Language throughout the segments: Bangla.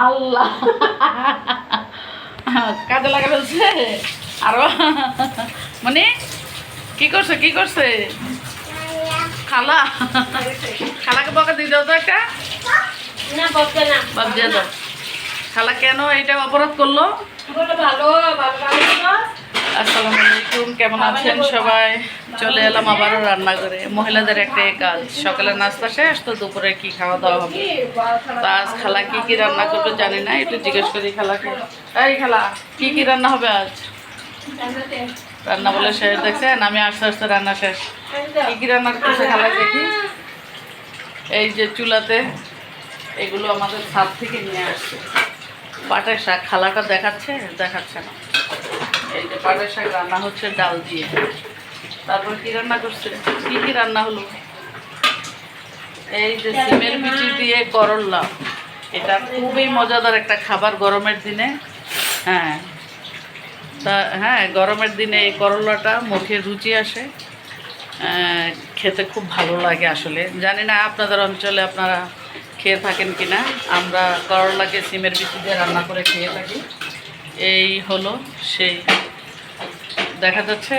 আল্লাহ। কাজে লাগা ফেলছে। আরও। মানে কি করছে কি করছে? খালা। খালাকে বকা দিয়ে দাও তো একটা। না বলতে না। দিয়ে দাও। খালা কেন এটা অপরাধ করল? ভালো ভালো ভালো আসসালামু কেমন আছেন সবাই? চলে এলাম আবারও রান্না করে মহিলাদের একটাই কাজ। সকালে নাস্তা শেষ তো দুপুরে কি খাওয়া দাওয়া হবে? তা আজ খালা কি কি রান্না করবে জানি না একটু জিজ্ঞেস করি খালাকে। এই খালা কি কি রান্না হবে আজ? রান্না বলে শেষ দেখছেন? আমি আস্তে আস্তে রান্না শেষ। কি কি রান্না করছে খালা দেখি? এই যে চুলাতে এগুলো আমাদের ছাদ থেকে নিয়ে আসছে। পাটের শাক। খালাটা দেখাচ্ছে? দেখাচ্ছে না। এই শাক রান্না হচ্ছে ডাল দিয়ে। তারপর কি রান্না করছে? কি কি রান্না হলো? এই যে সিমের দিয়ে এটা খুবই মজাদার একটা খাবার গরমের দিনে। হ্যাঁ। তা হ্যাঁ গরমের দিনে এই করলাটা মুখে রুচি আসে। খেতে খুব ভালো লাগে আসলে। জানি না আপনাদের অঞ্চলে আপনারা খেয়ে থাকেন কি না আমরা করলাকে সিমের বিচি দিয়ে রান্না করে খেয়ে থাকি। এই হলো সেই দেখা যাচ্ছে?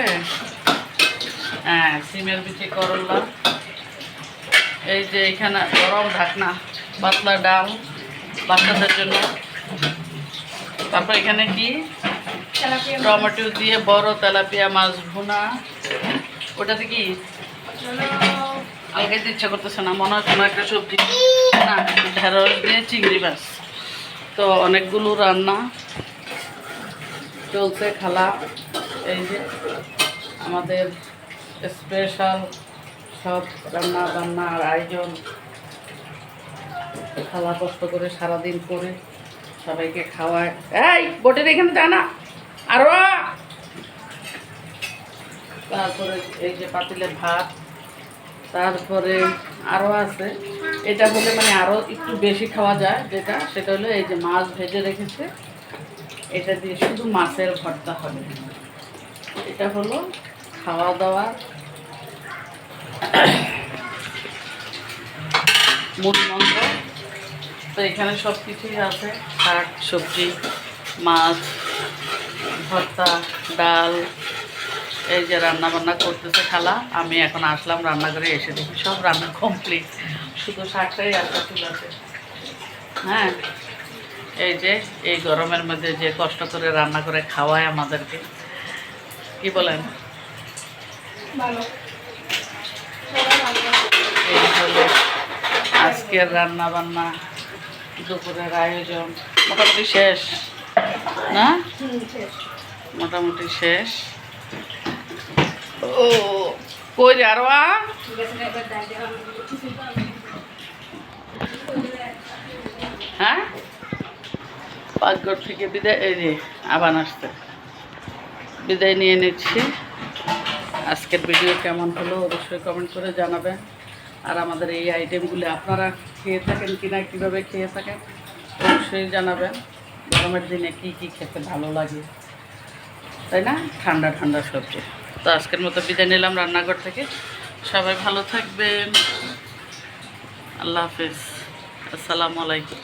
হ্যাঁ সিমের বিচি করলা। এই যে এখানে গরম ঢাকনা পাতলা ডাল বাচ্চাদের জন্য। তারপর এখানে কি? টমেটো দিয়ে বড় তেলাপিয়া মাছ ভুনা। ওটাতে কি? আগে ইচ্ছা করতেছে না মনে হয় কোনো একটা সবজি। না ঢেঁড়স দিয়ে চিংড়ি মাছ। তো অনেকগুলো রান্না চলছে খালা। এই যে আমাদের স্পেশাল সব রান্না বান্নার আয়োজন। খালা কষ্ট করে সারাদিন করে সবাইকে খাওয়ায়। এই, বোটের এখানে যায় না। আরও। তারপরে এই যে পাতিলে ভাত। তারপরে আরও আছে। এটা হলে মানে আরও একটু বেশি খাওয়া যায় যেটা, সেটা হলো এই যে মাছ ভেজে রেখেছে। এটা দিয়ে শুধু মাছের ভর্তা হবে। এটা হলো খাওয়া দাওয়া মাংস। তো এখানে সব কিছুই আছে। শাক, সবজি, মাছ, ভর্তা, ডাল। এই যে রান্না বান্না করতেছে খালা, আমি এখন আসলাম রান্না করে এসে দেখি সব রান্না কমপ্লিট শুধু শাকটাই আছে। হ্যাঁ? এই যে, এই গরমের মধ্যে যে কষ্ট করে রান্না করে খাওয়ায় আমাদেরকে। কি বলেন? এই হলো আজকের রান্না বান্না দুপুরের আয়োজন। মোটামুটি শেষ না? মোটামুটি শেষ। ও কই আরও? হ্যাঁ? পাকঘর থেকে বিদায় এই যে আবার আসতে বিদায় নিয়ে নিচ্ছি। আজকের ভিডিও কেমন হলো অবশ্যই কমেন্ট করে জানাবেন। আর আমাদের এই আইটেমগুলি আপনারা খেয়ে থাকেন কিনা, কীভাবে খেয়ে থাকেন, অবশ্যই জানাবেন। গরমের দিনে কি কি খেতে ভালো লাগে, তাই না? ঠান্ডা ঠান্ডা সবজি। তো আজকের মতো বিদায় নিলাম রান্নাঘর থেকে। সবাই ভালো থাকবেন। আল্লাহ হাফিজ। আসসালামু আলাইকুম।